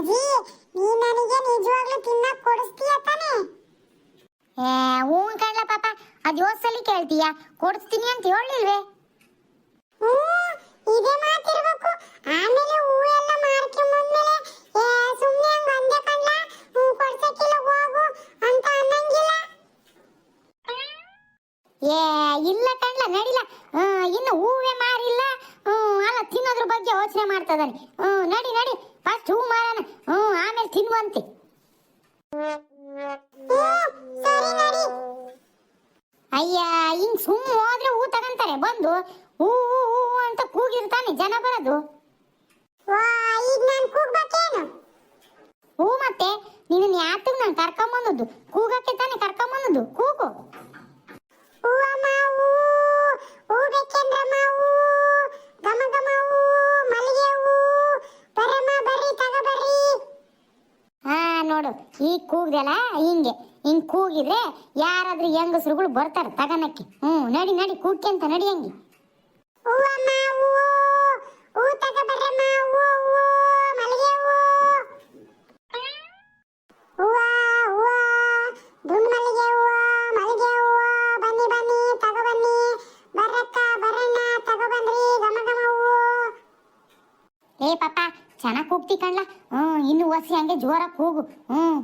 ಅಜ್ಜಿ ನೀ ನನಗೆ ನಿಜವಾಗ್ಲೂ ತಿನ್ನಕ್ ಕೊಡಿಸ್ತೀಯ ತಾನೇ? ಏ ಹ್ಞೂ ಕಣ್ಲ ಪಾಪ ಅದು ಯೋಸಲಿ ಕೇಳ್ತೀಯ? ಕೊಡಿಸ್ತೀನಿ ಅಂತ ಹೇಳಿಲ್ವೇ ಹ್ಞೂ ಇದೇ ಮಾತಿರ್ಬೇಕು. ಆಮೇಲೆ ಹೂವೆಲ್ಲ ಮಾರ್ಕೊಂಬಂದ್ಮೇಲೆ ಏ ಸುಮ್ಮನೆ ಹಂಗ ಅಂದೆ ಕಣ್ಲ. ಹ್ಞೂ ಕೊಡ್ಸಕ್ಕಿಲ್ಲ ಹೋಗು ಅಂತ ಅನ್ನಂಗಿಲ್ಲ. ಏ ಇಲ್ಲ ಕಣ್ಲ ನಡಿಲ್ಲ ಹ್ಮ್, ಇನ್ನು ಹೂವೇ ಮಾರಿಲ್ಲ. ಹ್ಮ್, ಅಲ್ಲ ತಿನ್ನೋದ್ರ ಬಗ್ಗೆ ಯೋಚನೆ ಮಾಡ್ತಾ ಮಾಡ್ತದಾನೆ ಹ್ಮ್ ನಡಿ ನಡಿ. ಫಸ್ಟ್ ಹೂ ಮಾರೋಣ ಹ್ಞೂ ಆಮೇಲೆ ತಿನ್ನುವಂತೆ ಅಯ್ಯ ಹಿಂಗ್ ಸುಮ್ಮ ಹೋದ್ರೆ ಹೂ ತಗೊಂತಾರೆ. ಬಂದು ಹೂ ಹೂ ಅಂತ ಕೂಗಿರ್ತಾನೆ ಜನ ಬರೋದು. ಹೂ ಮತ್ತೆ ನಿನ್ನ ಯಾತಕ್ ನಾನು ಕರ್ಕೊಂಬಂದದ್ದು. ಕೂಗಕ್ಕೆ ತಾನೆ ಕರ್ಕೊಂಬಂದದ್ದು. ಕೂಗು. ಹೂ ಬೇಕೇನ್ರಮ್ಮ ಹೂ ಘಮ ಘಮ ಹೂ ಮಲ್ಲಿಗೆ ಹೂ. ಬರಮ್ಮ ಬರ್ರಿ ತಗ ಬರ್ರಿ. ಹಾ ನೋಡು ಈ ಕೂಗ್ದಲ್ಲ ಹಿಂಗೆ ಹಿಂಗ್ ಕೂಗಿದ್ರೆ ಯಾರಾದ್ರೂ ಹೆಂಗಸ್ರುಗಳು ಬರ್ತಾರೆ ತಗನಕ್ಕೆ. ಹ್ಮ್ ನಡಿ ನಡಿ ಕೂಗ್ಕೆಂತ ನಡಿ ಹಂಗೆ. ಹೂವಮ್ಮ ಕಣ್ಲ ಹ್ಮ್ ಇನ್ನು ಒಸಿ ಹಂಗೆ ಜೋರ ಕೂಗು. ಹ್ಮ್.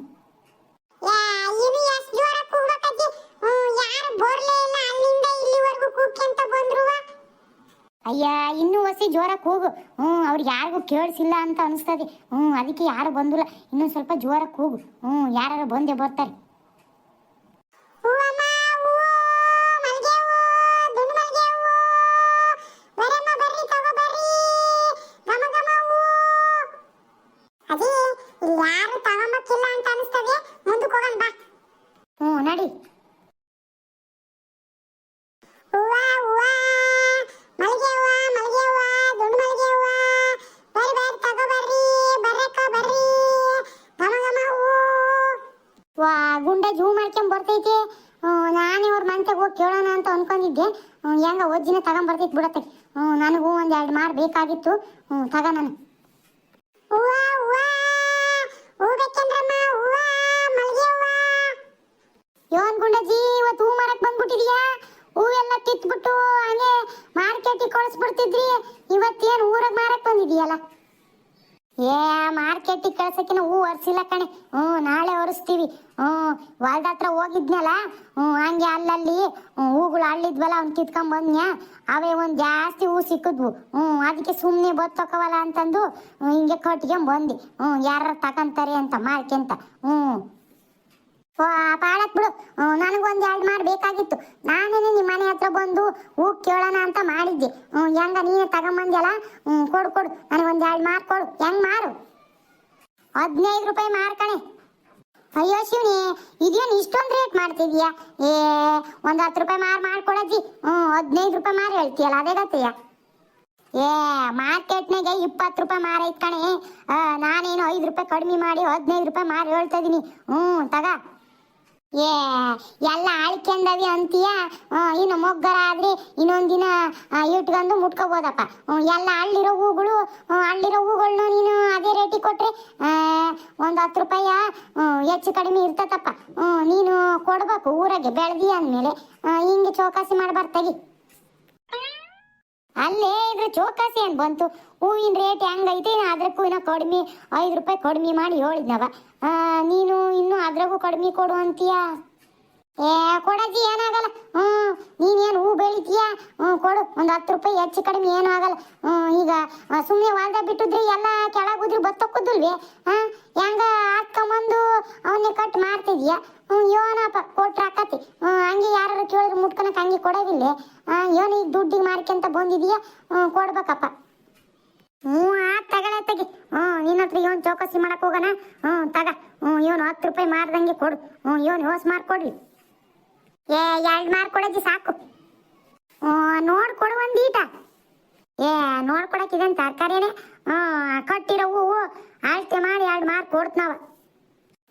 ಅಯ್ಯ ಇನ್ನೂ ಒಸಿ ಜೋರಾಗಿ ಕೂಗು. ಹ್ಮ್ ಅವ್ರಿಗೆ ಯಾರಿಗೂ ಕೇಳಿಸಿಲ್ಲ ಅಂತ ಅನಿಸ್ತದೆ. ಹ್ಮ್ ಅದಕ್ಕೆ ಯಾರು ಬಂದಿಲ್ಲ. ಇನ್ನೊಂದು ಸ್ವಲ್ಪ ಜೋರ ಕೂಗು. ಹ್ಮ್ ಯಾರು ಬಂದೇ ಬರ್ತಾರೆ. ಬೇಕಾಗಿತ್ತು ತಗೋಣ ತಗ ನಾನು. ಇವತ್ತು ಹೂ ಮಾರಕ್ ಬಂದ್ಬಿಟ್ಟಿದ್ಯಾ? ಹೂವೆಲ್ಲ ಕಿತ್ಬಿಟ್ಟು ಹಂಗೆ ಮಾರ್ಕೆಟಿಗೆ ಕಳಿಸ್ಬಿಡ್ತಿದ್ರಿ. ಇವತ್ತೇನು ಊರಾಗ ಮಾರಕ್ ಬಂದಿದೀಯಲ್ಲ? ಏ ಮಾರ್ಕೆಟಿಗೆ ಕಳ್ಸಕ್ಕಿನ ಹೂ ಒರ್ಸಿಲ್ಲ ಕಣೆ. ಹ್ಞೂ, ನಾಳೆ ಒರೆಸ್ತೀವಿ. ಹ್ಞೂ, ಹೊಲ್ದ ಹತ್ರ ಹೋಗಿದ್ನಲ್ಲ? ಹ್ಞೂ, ಹಂಗೆ ಅಲ್ಲಲ್ಲಿ ಹೂಗಳು ಅಳ್ಳಿದ್ವಲ್ಲ ಅವ್ನು ಕಿತ್ಕೊಂಡ್ ಬಂದ್ನ್ಯಾ? ಅವೇ ಒಂದು ಜಾಸ್ತಿ ಹೂ ಸಿಕ್ಕಿದ್ವು. ಹ್ಞೂ, ಅದಕ್ಕೆ ಸುಮ್ಮನೆ ಬತ್ತೋಕವಲ್ಲ ಅಂತಂದು ಹಿಂಗೆ ಕಟ್ಕೊಂಡ್ ಬಂದಿ. ಹ್ಞೂ ಯಾರು ತಗೊಂತಾರೆ ಅಂತ ಮಾರ್ಕೆಂತ ಹ್ಞೂ. ಓ, ಪಾಳಕ್ ಬಿಡು. ನನಗೊಂದು ಎರಡು ಮಾರು ಬೇಕಾಗಿತ್ತು. ನಾನೇ ನಿಮ್ಮ ಬಂದು ಹೂ ಕೇಳೋಣ ಅಂತ ಮಾಡಿದ್ದೆ. ಹೆಂಗ ನೀನೇ ತಗೊಂಬಂದ್ಯಲ್ಲ? ಕೊಡು ಕೊಡು. ನನಗೊಂದು ಎರಡು ಮಾರು ಕೊಡು. ಹೆಂಗ್ ಮಾರು? ಹದಿನೈದು ರೂಪಾಯಿ ಮಾರ್ಕಣೆ ಅಯ್ಯೋ ಶಿವನಿ, ಇದೇನು ಇಷ್ಟೊಂದು ರೇಟ್ ಮಾಡ್ತಿದ್ಯಾ? ಏ, ಒಂದು ಹತ್ತು ರೂಪಾಯಿ ಮಾರು ಮಾಡ್ಕೊಳಜ್ಜಿ ಹ್ಞೂ ಹದಿನೈದು ರೂಪಾಯಿ ಮಾರು ಹೇಳ್ತೀಯಲ್ಲ, ಅದೇ ಗತಿಯ ಏ, ಮಾರ್ಕೆಟ್ನಾಗೆ ಇಪ್ಪತ್ತು ರೂಪಾಯಿ ಮಾರ ಐತ್ ಕಣೆ. ನಾನೇನು ಐದು ರೂಪಾಯಿ ಕಡಿಮೆ ಮಾಡಿ ಹದಿನೈದು ರೂಪಾಯಿ ಮಾರು ಹೇಳ್ತಾ ಇದೀನಿ. ಹ್ಞೂ ತಗ. ಏ, ಎಲ್ಲ ಆಳ್ಕೊಂಡವಿ ಅಂತೀಯ? ಇನ್ನು ಮೊಗ್ಗರ ಆದ್ರೆ ಇನ್ನೊಂದಿನ ಇಟ್ಕೊಂಡು ಮುಟ್ಕೋಬೋದಪ್ಪ. ಎಲ್ಲ ಹಳ್ಳಿರೋ ಹೂಗಳು ಹಳ್ಳಿರೋ ಹೂಗಳ್ನ ನೀನು ಅದೇ ರೇಟಿಗೆ ಕೊಟ್ರೆ ಒಂದು ಹತ್ತು ರೂಪಾಯಿ ಹೆಚ್ಚು ಕಡಿಮೆ ಇರ್ತತಪ್ಪ. ನೀನು ಕೊಡ್ಬೇಕು ಊರಾಗೆ, ಬೆಳ್ದಿ ಅಂದ್ಮೇಲೆ. ಹಿಂಗೆ ಚೌಕಾಸಿ ಮಾಡ್ಬಾರ್ದು ತೆಗಿ. ಅಲ್ಲೇ ಇದ್ರ ಚೌಕಾಸಿ ಏನ್ ಬಂತು? ಹೂವಿನ ರೇಟ್ ಹೆಂಗೈತೆ? ಅದಕ್ಕೂ ಇನ್ನೂ ಕಡಿಮೆ, ಐದು ರೂಪಾಯಿ ಕಡಿಮೆ ಮಾಡಿ ಹೇಳಿದ್ನವ. ನೀನು ಇನ್ನು ಅದ್ರಾಗೂ ಕಡಿಮೆ ಕೊಡು ಅಂತೀಯ? ಏ, ಕೊಡಜ್ಜಿ ಏನಾಗಲ್ಲ ಹ್ಞೂ, ನೀನೇನು ಹೂ ಬೆಳಿತೀಯ? ಹ್ಞೂ, ಕೊಡು. ಒಂದು ಹತ್ತು ರೂಪಾಯಿ ಹೆಚ್ಚು ಕಡಿಮೆ ಏನೂ ಆಗಲ್ಲ. ಹ್ಞೂ, ಈಗ ಸುಮ್ಮನೆ ಹೊಲ್ದ ಬಿಟ್ಟಿದ್ರಿ ಎಲ್ಲ ಕೆಳಗುದ್ರಿ ಬತ್ತಕ್ಕುದಿಲ್ವೇ ಹಾಂ ಹೆಂಗ ಹಾಕೊಂಬಂದು ಅವನ್ನೇ ಕಟ್ ಮಾಡ್ತಿದ್ಯಾ? ಹ್ಞೂ, ಯೋನಪ್ಪ, ಕೊಟ್ರ ಆಕತಿ. ಹ್ಞೂ, ಹಂಗೆ ಯಾರು ಕೇಳಿದ್ರು ಮುಟ್ಕೊಳಕ್ ಹಂಗೆ ಕೊಡೋದಿಲ್ಲ ಹಾಂ ಏನು ಈಗ ದುಡ್ಡಿಗೆ ಮಾರ್ಕೊಂತ ಬಂದಿದೀಯ? ಹ್ಞೂ, ಕೊಡ್ಬೇಕಪ್ಪ. ಹ್ಞೂ, ಆ, ತಗಳೆ, ತೆಗಿ. ಹ್ಞೂ, ನಿನ್ನ ಹತ್ರ ಇವನ್ ಚೌಕಸಿ ಮಾಡೋಕೆ ಹೋಗೋಣ? ಹ್ಞೂ, ತಗ. ಹ್ಞೂ ಇವನು ಹತ್ತು ರೂಪಾಯಿ ಮಾರ್ದಂಗೆ ಕೊಡು. ಹ್ಞೂ ಇವನು ಹೋಸ್ ಮಾರ್ಕೊಡ್ಲಿ ಏ, ಎರಡು ಮಾರ್ಕ್ ಕೊಡಜ್ಜಿ ಸಾಕು. ನೋಡ್ ಕೊಡು ಒಂದೀಟ ಏ, ನೋಡ್ಕೊಡಕ್ ಇದನ್ ತರಕಾರಿನೇ. ಕಟ್ಟಿರೋ ಹೂವು ಅಳತೆ ಮಾಡಿ ಎರಡು ಮಾರ್ಕ್ ಕೊಡ್ತನವ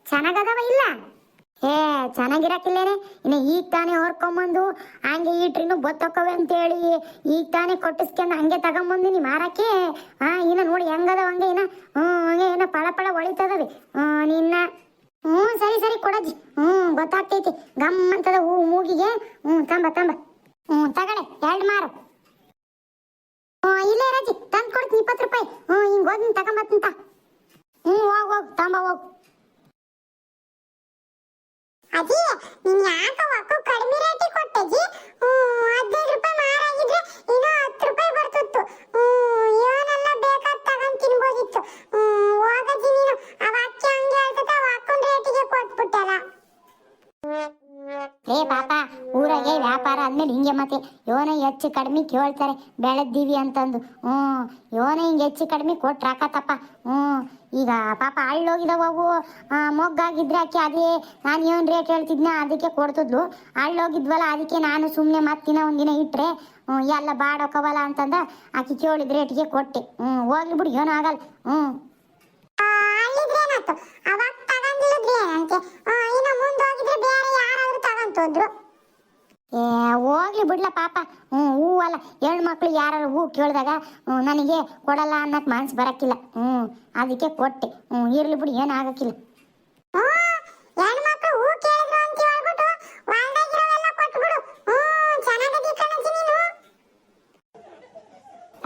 ಚೆನ್ನಾಗದವ ಇಲ್ಲ? ಏ, ಚೆನ್ನಾಗಿರಕ್ಕಿಲ್ಲೇನೆ? ಇನ್ನು ಈಗ ತಾನೇ ಹೊರ್ಕೊಂಬಂದು ಹಂಗೆ ಈಟ್ರಿನು ಬತ್ತಕ್ಕವೆ ಅಂತೇಳಿ ಈಗ ತಾನೇ ಕೊಟ್ಟಿಸ್ಕೊಂಡು ಹಂಗೆ ತಗೊಂಬಂದಿನಿ ಮಾರಕ್ಕೆ. ಹಾ, ಇನ್ನ ನೋಡಿ ಹೆಂಗದವ ಹಂಗೆ ಇನ್ನ. ಹ್ಞೂ ಹಂಗೆ ಏನೋ ಪಳ ಪಳ ಹೊಳಿತದವಿ ಹ್ಞೂ ನಿನ್ನ ಹ್ಞೂ ಸರಿ ಸರಿ, ಕೊಡಜ್ಜಿ. ಹ್ಞೂ ಗೊತ್ತಾಗ್ತೈತಿ. ಗಮ್ ಅಂತದ ಹೂ ಮೂಗಿಗೆ. ಹ್ಞೂ ತಂಬ ತಂಬ. ಹ್ಞೂ ತಗಳೆ, ಎರಡು ಮಾರು. ಹ್ಞೂ ಇಲ್ಲೇ ರಜಿ ತಂದು ಕೊಡ್ತೀನಿ ಇಪ್ಪತ್ತು ರೂಪಾಯಿ. ಹ್ಞೂ ಹಿಂಗೆ ಹೋಗಿ ತಗೊಂಬತ್ತಂತ ಹೆಚ್ಚು ಕಡಿಮೆ ಕೇಳ್ತಾರೆ ಬೆಳೆದ್ದೀವಿ ಅಂತಂದು. ಹ್ಞೂ, ಯೋನ ಹಿಂಗೆ ಹೆಚ್ಚು ಕಡಿಮೆ ಕೊಟ್ರೆ ಹಾಕತ್ತಪ್ಪ ಹ್ಞೂ, ಈಗ ಪಾಪ ಅವು. ಮೊಗ್ಗಾಗಿದ್ರೆ ಆಕೆ ಅದೇ, ನಾನು ಏನು ರೇಟ್ ಹೇಳ್ತಿದ್ನ, ಅದಕ್ಕೆ ಕೊಡ್ತಿದ್ಲು. ಹಳ್ಳೋಗಿದ್ವಲ್ಲ, ಅದಕ್ಕೆ ನಾನು ಸುಮ್ಮನೆ ಮತ್ತಿನ ಒಂದಿನ ಇಟ್ಟರೆ ಹ್ಞೂ ಎಲ್ಲ ಬಾಡೋಕವಲ್ಲ ಅಂತಂದ ಆಕೆ ಕೇಳಿದ ರೇಟಿಗೆ ಕೊಟ್ಟೆ. ಹ್ಞೂ, ಹೋಗ್ಲಿ ಬಿಡು, ಏನೂ ಆಗಲ್ಲ. ಹ್ಞೂ. ಅವಾಗ ಇನ್ನು ಮುಂದೆ ಹೋಗಿದ್ರೆ ಬೇರೆ ಯಾರಾದರೂ ತಗೊಂತೋದ್ರು. ಹೋಗ್ಲಿ ಬಿಡ್ಲ ಪಾಪ. ಹ್ಞೂ ಹೂ ಅಲ್ಲ ಹೆಣ್ಣು ಮಕ್ಕಳು ಯಾರು ಹೂ ಕೇಳಿದಾಗ ಹ್ಞೂ ನನಗೆ ಕೊಡಲ್ಲ ಅನ್ನಕ್ಕೆ ಮನ್ಸು ಬರಕ್ಕಿಲ್ಲ. ಹ್ಞೂ ಅದಕ್ಕೆ ಕೊಟ್ಟೆ. ಹ್ಞೂ ಇರ್ಲಿ ಬಿಡಿ ಏನು ಆಗಕ್ಕಿಲ್ಲ. ಹೆಣ್ಮಕ್ಳು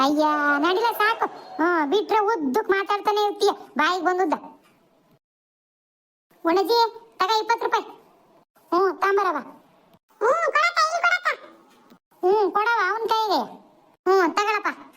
ಅಯ್ಯ ನಡಿಲ ಸಾಕು. ಹ್ಞೂ ಬಿಟ್ರೆ ಉದ್ದಕ್ಕೆ ಮಾತಾಡ್ತಾನೆ ಇರ್ತೀಯ ಬಾಯಿಗೆ ಬಂದುದ್ದ. ಒಣಜಿ ತಗ ಇಪ್ಪತ್ತು ರೂಪಾಯಿ. ಹ್ಞೂ ತಾಂಬರವ. ಕೊಡಕ್ಕ ಹ್ಞೂ ಕೊಡವ ಅವನ ಕೈಗೆ. ಹ್ಞೂ ತಗೊಳಪ್ಪ.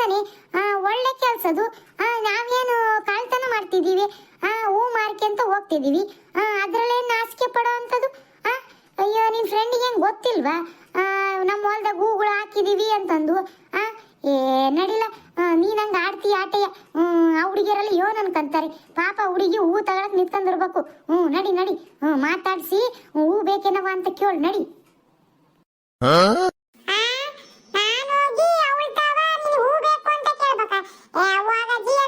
ಕೆಲ್ಸನೇ? ಒಳ್ಳೆ ಕೆಲಸದು. ನಾವೇನು ಕಳ್ತನ ಮಾಡ್ತಿದ್ದೀವಿ? ಹೂ ಮಾರ್ಕೆಂತ ಹೋಗ್ತಿದೀವಿ ಆ, ಅದರಲ್ಲೇನು ನಾಚಿಕೆ ಪಡೋ ಅಂಥದ್ದು ಅಯ್ಯೋ ನಿನ್ ಫ್ರೆಂಡಿಗೆ ಹೆಂಗ್ ಗೊತ್ತಿಲ್ವಾ? ನಮ್ಮ ಹೊಲ್ದಾಗ ಹೂಗಳು ಹಾಕಿದೀವಿ ಅಂತಂದು. ಏ ನಡಿಲ್ಲ. ನೀನು ಹಂಗೆ ಆಡ್ತೀಯ ಆಡ್ತಿ ಆಟೆಯ ಆ ಹುಡುಗಿಯರೆಲ್ಲ ಯೋನ್ ಅನ್ಕಂತಾರೆ ಪಾಪ ಹುಡುಗಿ ಹೂ ತಗೊಳಕ್ ನಿಂತ್ಕೊಂಡಿರ್ಬೇಕು. ಹ್ಮ್ ನಡಿ ನಡಿ. ಹ್ಮ್ ಮಾತಾಡಿಸಿ. ಹೂ ಬೇಕೇನವ ಅಂತ ಕೇಳು ನಡಿ. ಕೇಳ್ಬೇಕಾ? ಏ,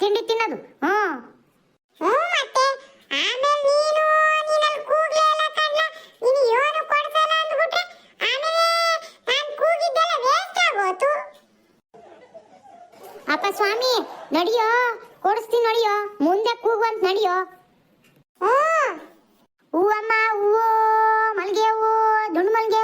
ತಿಂಡಿ ತಿನ್ನೋದು ಹ್ಮ್ ಹ್ಮ್ ಮತ್ತೆ ಆಮೇಲೆ ನೀನು ನೀನಲ್ಲಿ ಕೂಗ್ಲೇ ಇಲ್ಲ ಕಣ್ಣ ನೀನು ಏನು ಕೊಡ್ಸಲ್ಲ ಅಂದ್ಬಿಟ್ರೆ ಆಮೇಲೆ ನಾನು ಕೂಗಿದ್ದೆಲ್ಲ ವೇಸ್ಟ್ ಆಗೋತು ಅಪ್ಪ ಸ್ವಾಮಿ ನಡಿಯೋ ಕೊಡಿಸ್ತೀನಿ ನಡಿಯೋ ಮುಂದೆ ಕೂಗುವಂತ ನಡಿಯೋ ಹ್ಮ್ ಹೂವಮ್ಮ ಹೂವು ಮಲ್ಗೆ ಹೂವು ದುಂಡು ಮಲ್ಗೆ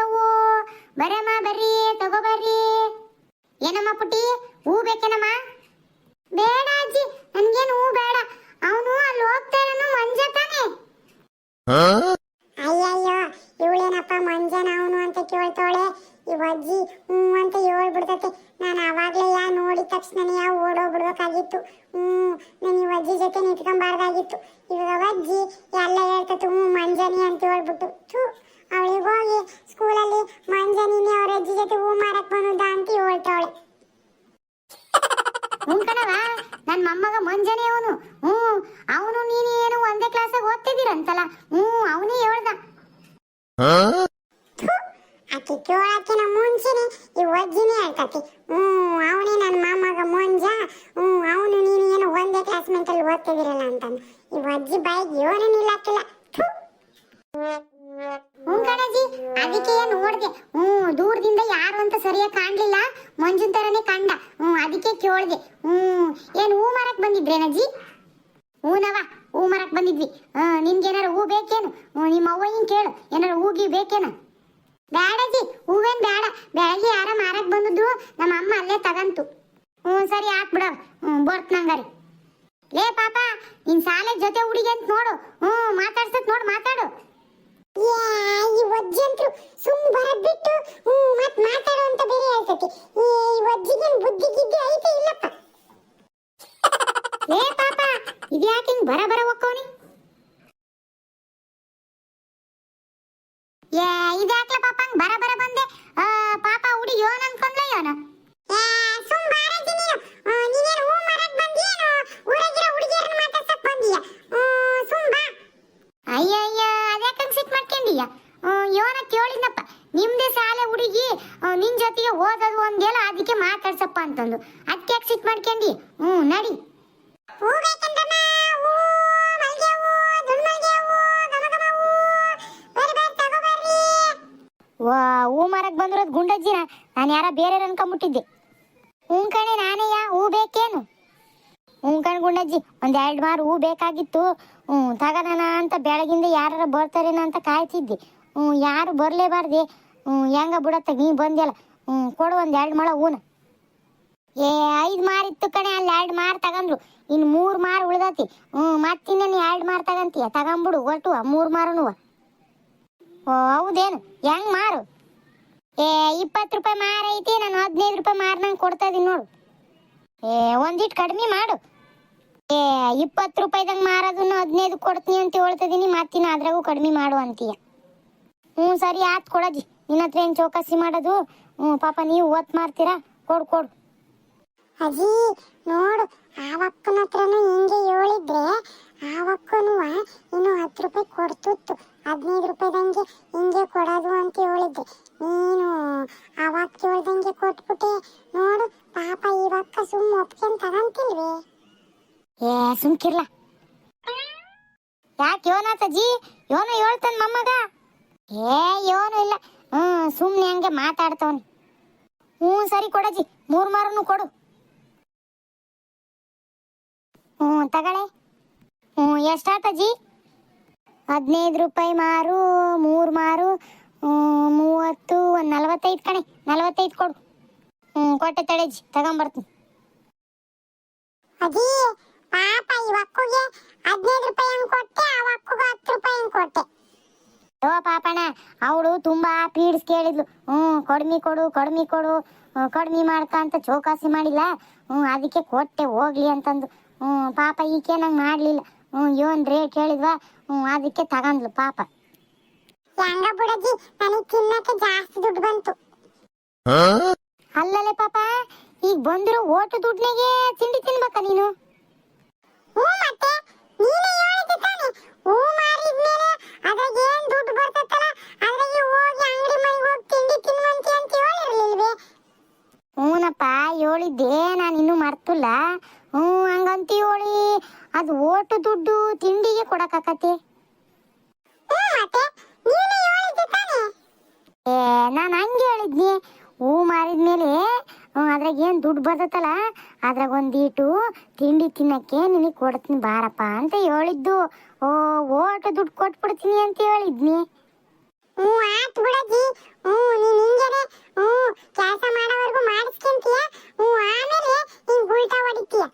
ಅಯ್ಯಯ್ಯೋ, ಇವಳೇನಪ್ಪ ಮಂಜಾನ ಅವನು ಅಂತ ಕೇಳ್ತಾಳೆ ಈ ಅಜ್ಜಿ ಹ್ಞೂ ಅಂತ ಹೇಳ್ಬಿಡ್ತತೆ. ನಾನು ಅವಾಗ್ಲೇ ಯಾ ನೋಡಿದ ತಕ್ಷಣ ಯಾ ಓಡೋಗ್ಬಿಡ್ಬೇಕಾಗಿತ್ತು. ಹ್ಞೂ, ನಾನು ಈ ಅಜ್ಜಿ ಜೊತೆ ನಿಂತ್ಕೊಂಬಾರ್ದಾಗಿತ್ತು. ಇವಾಗ ಅಜ್ಜಿ ಎಲ್ಲ ಹೇಳ್ತತ್ತು ಹ್ಞೂ, ಮಂಜನಿ ಅಂತ ಹೇಳ್ಬಿಟ್ಟು. ಥೂ, ಅವಳಿಗೆ ಹೋಗಿ ಸ್ಕೂಲಲ್ಲಿ ಮಂಜನಿನೇ ಅವ್ರ ಅಜ್ಜಿ ಜೊತೆ ಹೂ ಮಾರಕ್ ಬಂದ ಅಂತ ಹೇಳ್ತಾಳೆ ಹ್ಞೂ ಕಣವ ನನ್ನ ಮೊಮ್ಮಗ ಮಂಜಾನಿ ಅವನು. ಹ್ಞೂ, ಅವನು ನೀನು ಓದ್ತಿದ್ದೀರಂತಲ್ಲ? ಹ್ಞೂ ಅವನೇ ಹೇಳ್ದ. ಆಕೆ ಕೇಳಾಕಿನ ಮುಂಚೆನೆ ಈ ಅಜ್ಜಿನೇ ಹೇಳ್ತತಿ ಹ್ಞೂ ಅವನೇ ನನ್ನ ಮಾಮಗ ಮುಂಜ. ಹ್ಞೂ ಅವನು ನೀನು ಏನು ಒಂದೇ ಕ್ಲಾಸ್ಮೇಟಲ್ಲಿ ಓದ್ತಿದಿರಲ್ಲ ಅಂತಂದು. ಈ ಅಜ್ಜಿ ಬಾಯಿಗೆ ಏನೂ ನಿಲ್ಲಕ್ಕಿಲ್ಲ. ಥು. ಹ್ಞೂ ಕಣಜಿ ಅದಕ್ಕೆ ನೋಡ್ದೆ ಹ್ಞೂ ದೂರದಿಂದ ಯಾರು ಅಂತ ಸರಿಯಾಗಿ ಕಾಣ್ಲಿಲ್ಲ. ಮಂಜುನ್ ಥರನೇ ಕಂಡ. ಹ್ಞೂ ಅದಕ್ಕೆ ಕೇಳ್ದೆ. ಹ್ಞೂ ಏನು ಹೂ ಮಾರಕ್ ಬಂದಿದ್ರೇನಜ್ಜಿ ಹೂನವ ಹೂ ಮರಕ್ ಬಂದಿದ್ವಿ. ನಿನ್ಗೇನಾರು ಹೂ ಬೇಕೇನು? ನಿಮ್ಮ ನಿಮ್ಮ ಹಿಂಗ್ ಕೇಳು, ಏನಾರು ಹೂಗಿ ಬೇಕೇನು? ಬ್ಯಾಡಜಿ ಹೂವೇನ್ ಬೇಡ ಬೆಳಗ್ಗೆ ಯಾರ ಮಾರಕ್ ಬಂದಿದ್ರು ನಮ್ಮ ಅಮ್ಮ ಅಲ್ಲೇ ತಗಂತು. ಹ್ಞೂ, ಸರಿ ಹಾಕ್ಬಿಡವ ಬಿಡ ಹ್ಞೂ, ಬರ್ತ್ ನಂಗಾರಿ. ಲೇ ಪಾಪ, ನಿನ್ ಸಾಲೆ ಜೊತೆ ಹುಡುಗಿ ಅಂತ ನೋಡು. ಹ್ಞೂ, ಮಾತಾಡ್ಸಕ್ ನೋಡು, ಮಾತಾಡು. ಈ ಸುಮ್ ಬಿಟ್ಟು ಮತ್ ಮಾತಾಡು ಅಂತ ಬೇರೆ ಹೇಳ್ತತಿ. ಈ ಒಜ್ಜಿಗೆ ಬುದ್ಧಿ ಗಿದ್ದೆ ಐತೆ ಇಲ್ಲಪ್ಪ. ಲೇ ಪಾಪ ಇದ್ಯಾಕೆ ಹಿಂಗ್ ಬರ ಬರ ಒಕ್ಕವನಿ ಹೂ ಮಾರಕ್ ಬಂದಿರೋದು ಗುಂಡಜ್ಜಿನ. ನಾನು ಯಾರ ಬೇರೆ ಅನ್ಕೊಂಬಿಟ್ಟಿದ್ದೆ. ಹ್ಞೂ ಕಣೆ ನಾನೇ ಯಾ ಹೂ ಬೇಕೇನು? ಹ್ಞೂ ಕಣ್ ಗುಂಡಜ್ಜಿ ಒಂದ್ ಎರಡು ಮಾರು ಹೂ ಬೇಕಾಗಿತ್ತು. ಹ್ಞೂ ತಗೋಣ ಅಂತ ಬೆಳಗಿಂದ ಯಾರ ಬರ್ತಾರೇನ ಅಂತ ಕಾಯ್ತಿದ್ದೆ. ಹ್ಞೂ, ಯಾರು ಬರಲೇಬಾರ್ದೆ? ಹ್ಞೂ, ಹೆಂಗ ಬಿಡತ್ತ? ನೀ ಬಂದ್ಯಲ್ಲ. ಹ್ಞೂ, ಕೊಡು ಒಂದ್ ಎರಡು ಮೊಳ ಹೂನ. ಏ, ಐದು ಮಾರು ಇತ್ತು ಕಣೆ, ಅಲ್ಲಿ ಎರಡು ಮಾರು ತಗಂದ್ರು. ಇನ್ನು ಮೂರು ಮಾರು ಉಳ್ದತಿ. ಹ್ಞೂ ಮತ್ತಿನ್ನೇನು ಎರಡು ಮಾರು ತಗಂತೀಯ? ತಗೊಂಬಿಡು, ಒಟ್ಟು ಮೂರು ಮಾರನುವ. ಓ, ಹೌದೇನು? ಹೆಂಗ್ ಮಾರು? ಏ, ಇಪ್ಪತ್ತು ರೂಪಾಯಿ ಮಾರ ಐತಿ, ನಾನು ಹದಿನೈದು ರೂಪಾಯಿ ಮಾರ್ನಂಗೆ ಕೊಡ್ತಾ ಇದೀನಿ ನೋಡು. ಏ, ಒಂದಿಟ್ ಕಡಿಮೆ ಮಾಡು. ಏ, ಇಪ್ಪತ್ತು ರೂಪಾಯಿದಂಗೆ ಮಾರೋದನ್ನು ಹದಿನೈದು ಕೊಡ್ತೀನಿ ಅಂತ ಹೇಳ್ತಿದ್ದೀನಿ ಮತ್ತಿನ ಅದ್ರಾಗೂ ಕಡಿಮೆ ಮಾಡು ಅಂತೀಯ. ಹ್ಞೂ, ಸರಿ, ಆತ್ ಕೊಡೋದಿ. ನಿನ್ನ ಹತ್ರ ಏನು ಚೌಕಾಸಿ ಮಾಡೋದು? ಹ್ಞೂ, ಪಾಪ, ನೀವು ಒತ್ತು ಮಾರ್ತೀರಾ? ಕೊಡು ಕೊಡು. ಅಜಿ, ನೋಡು ಆವಕ್ಕನ ಹತ್ರನೂ ಹಿಂಗೆ ಹೇಳಿದ್ರೆ ಆವಕ್ಕನು ಇನ್ನು ಹತ್ತು ರೂಪಾಯಿ ಕೊಡ್ತಿತ್ತು. ಹದಿನೈದು ರೂಪಾಯಿದಂಗೆ ಹಿಂಗೆ ಕೊಡೋದು ಅಂತ ಹೇಳಿದ್ದೆ ನೀನು ಆವಾಗ ಕೇಳ್ದಂಗೆ ಕೊಟ್ಬಿಟ್ಟೆ. ನೋಡು, ಪಾಪ ಇವಕ್ಕ ಸುಮ್ಮ ಒಪ್ಕೊಂಡ್ ತಗಂತಿಲ್ವೇ? ಏ ಸುಮ್ಕಿರ್ಲ ಯಾಕೆ ಯೋನಾತಜ್ಜಿ ಯೋನ ಹೇಳ್ತಾನ ಮೊಮ್ಮಗ. ಏ, ಯೋನು ಇಲ್ಲ. ಹ್ಮ್, ಸುಮ್ನೆ ಹಂಗೆ ಮಾತಾಡ್ತವನ್. ಹ್ಞೂ ಸರಿ ಕೊಡಜಿ ಮೂರ್ ಮಾರನು ಕೊಡು. ಹ್ಞೂ ತಗಳೆ. ಹ್ಞೂ ಎಷ್ಟಾತಜ್ಜಿ ಹದಿನೈದು ರೂಪಾಯಿ ಮಾರು, ಮೂರು ಮಾರು. ಒಂದು ನಲವತ್ತೈದು ಕಣೆ ನಲವತ್ತೈದು ಕೊಡು. ಹ್ಞೂ ಕೊಟ್ಟೆ ತಡೆಜಿ ತಗೊಂಬರ್ತೀನಿ. ಅಜ್ಜಿ ಪಾಪ ಇವಕ್ಕುಗೆ ಹದಿನೈದು ರೂಪಾಯಿ ಹಂಗೆ ಕೊಟ್ಟೆ ಅವಕ್ಕುಗೆ ಹತ್ತು ರೂಪಾಯಿ ಹಂಗೆ ಕೊಟ್ಟೆ? ಓ ಪಾಪಣ ಅವಳು ತುಂಬಾ ಪೀಡ್ಸ್ ಕೇಳಿದ್ಲು. ಹ್ಞೂ ಕಡಿಮೆ ಕೊಡು ಕಡಿಮೆ ಕೊಡು ಕಡಿಮೆ ಮಾಡ್ಕ ಅಂತ ಚೌಕಾಸಿ ಮಾಡಿಲ್ಲ. ಹ್ಞೂ ಅದಕ್ಕೆ ಕೊಟ್ಟೆ ಹೋಗ್ಲಿ ಅಂತಂದು. ಹ್ಞೂ ಪಾಪ ಈಕೆ ನಂಗೆ ಮಾಡಲಿಲ್ಲ. ಹ್ಞೂ ಇವನ್ ರೇಟ್ ಹೇಳಿದ್ವಾ ಹ್ಞೂ ಅದಕ್ಕೆ ತಗೊಂಡ್ಲು ಪಾಪ. ಹೆಂಗ ಬುಡಜಿ ನನಗ್ ತಿನ್ನಕ್ಕೆ ಜಾಸ್ತಿ ದುಡ್ಡು ಬಂತು. ಅಲ್ಲಲೆ ಪಾಪ ಈಗ ಬಂದಿರೋ ಓಟು ದುಡ್ಡಿಗೆ ತಿಂಡಿ ತಿನ್ಬೇಕ ನೀನು? ಹ್ಞೂ ಮತ್ತೆ ನೀನೇ ಹೇಳಿದ್ದೆ ತಾನೆ. ಹೂ ಮಾರಿದ್ಮೇಲೆ ಅದ್ರಾಗ ಏನ್ ದುಡ್ಡು ಬರ್ತೈತಲ್ಲ ಅದ್ರಾಗೆ ಹೋಗಿ ಅಂಗಡಿ ಮನೆಗೆ ಹೋಗಿ ತಿಂಡಿ ತಿನ್ನುವಂತೆ ಅಂತ ಹೇಳಿರ್ಲಿಲ್ವೇ? ಹ್ಞೂನಪ್ಪ ಹೇಳಿದ್ದೆ ನಾನು ಇನ್ನೂ ಮರ್ತಿಲ್ಲ. ಹ್ಞೂ ಹಂಗಂತ ಹೇಳಿ ಅದು ಓಟು ದುಡ್ಡು ತಿಂಡಿಗೆ ಕೊಡಕ್ಕಾಕತಿ ಹ್ಞೂ ಮತ್ತೆ ನೀನೇ ಏ, ನಾನು ಹಂಗೆ ಹೇಳಿದ್ನಿ. ಹೂ ಮಾರಿದ್ಮೇಲೆ ಅದ್ರಾಗ ಏನು ದುಡ್ಡು ಬರ್ತೈತಲ್ಲ ಅದ್ರಾಗ ಒಂದೀಟು ತಿಂಡಿ ತಿನ್ನಕ್ಕೆ ನಿನಗೆ ಕೊಡ್ತೀನಿ ಬಾರಪ್ಪ ಅಂತ ಹೇಳಿದ್ದು. ಓ, ಓಟು ದುಡ್ಡು ಕೊಟ್ಬಿಡ್ತೀನಿ ಅಂತ ಹೇಳಿದ್ನಿ. ಹ್ಞೂ, ಆಯ್ತು ಬಿಡಜ್ಜಿ ಹ್ಞೂ, ನೀನು ಹಿಂಗೇನೆ, ಹ್ಞೂ, ಕೆಲಸ ಮಾಡೋವರೆಗೂ ಮಾಡಿಸ್ಕೊಂತೀಯ. ಹ್ಞೂ, ಆಮೇಲೆ ಹಿಂಗೆ ಉಲ್ಟಾ ಹೊಡಿತೀಯ.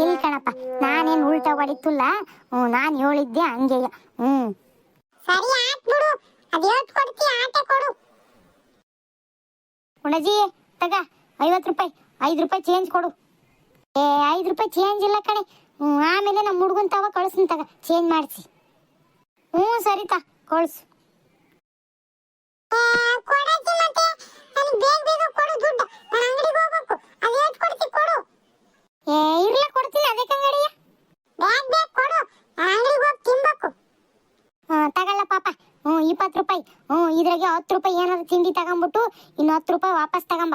ಇಲ್ಲ ಕಣಪ್ಪ ನಾನೇನ್ ಉಲ್ಟಾ ಹೊಡಿತಿಲ್ಲ. ಹ್ಞೂ ನಾನ್ ಹೇಳಿದ್ದೆ ಹಂಗೆಯ ಹ್ಮ್. ಸರಿ ಆತ್ ಬಿಡು. ಅದ್ ಹೇಳ್ ಕೊಡ್ತಿ ಆಟ ಕೊಡು. ಹುಣಜಿ ತಗ ಐವತ್ತು ರೂಪಾಯಿ ಐದು ರೂಪಾಯಿ ಚೇಂಜ್ ಕೊಡು. ಏ ಐದು ರೂಪಾಯಿ ಚೇಂಜ್ ಇಲ್ಲ ಕಣೆ. ಹ್ಞೂ ಆಮೇಲೆ ನಮ್ಮ ಹುಡುಗನ್ ತವ ಕಳಿಸ್ತೀನಿ ತಗ ಚೇಂಜ್ ಮಾಡಿಸಿ. ಹ್ಞೂ ಸರಿ ತ ಕಳಿಸು. ಕೊಡಜ್ಜಿ ಮತ್ತೆ ನನಗೆ ಬೇಗ ಬೇಗ ಕೊಡು ದುಡ್ಡು. ನಾನು ಅಂಗಡಿಗೆ ಹೋಗ್ಬೇಕು. ಅದು ಹೇಳ್ಕೊಡ್ತಿ ಕೊಡು. ಏ, ಇರ್ಲ ಕೊಡ್ತೀನಿ ಅದಕ್ಕೆ ಅಂಗಡಿಯ ಬ್ಯಾಗ್ ಬೇಗ ಕೊಡು. ಅಂಗಡಿಗೆ ಹೋಗಿ ತಿನ್ಬೇಕು. ಹ್ಞೂ ತಗಲ್ಲ ಪಾಪ. ಹ್ಞೂ, ಇಪ್ಪತ್ತು ರೂಪಾಯಿ. ಹ್ಞೂ, ಇದ್ರಾಗೆ ಹತ್ತು ರೂಪಾಯಿ ಏನಾದ್ರು ತಿಂಡಿ ತಗೊಂಬಿಟ್ಟು ಇನ್ನು ಹತ್ತು ರೂಪಾಯಿ ವಾಪಸ್ ತಗೊಂಬ.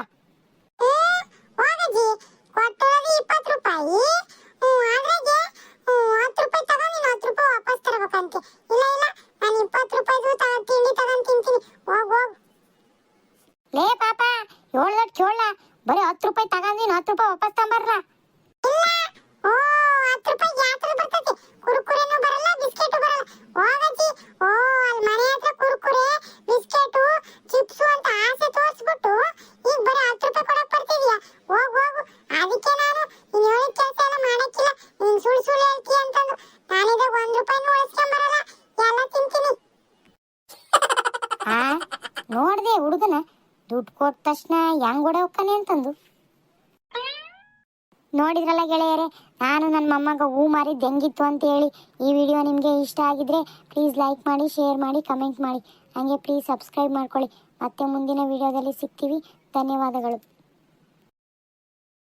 ಹೆಂಗ್ ಓಡ ಹೋಗ್ತಾನೆ ಅಂತಂದು. ನೋಡಿದ್ರಲ್ಲ ಗೆಳೆಯರೇ, ನಾನು ನನ್ನ ಮೊಮ್ಮಗ ಹೂ ಮಾರಿದ್ದು ಹೆಂಗಿತ್ತು ಅಂತ ಹೇಳಿ ಈ ವಿಡಿಯೋ ನಿಮಗೆ ಇಷ್ಟ ಆಗಿದ್ರೆ ಪ್ಲೀಸ್ ಲೈಕ್ ಮಾಡಿ ಶೇರ್ ಮಾಡಿ ಕಮೆಂಟ್ ಮಾಡಿ. ಹಾಗೆ ಪ್ಲೀಸ್ ಸಬ್ಸ್ಕ್ರೈಬ್ ಮಾಡ್ಕೊಳ್ಳಿ. ಮತ್ತೆ ಮುಂದಿನ ವಿಡಿಯೋದಲ್ಲಿ ಸಿಗ್ತೀವಿ. ಧನ್ಯವಾದಗಳು.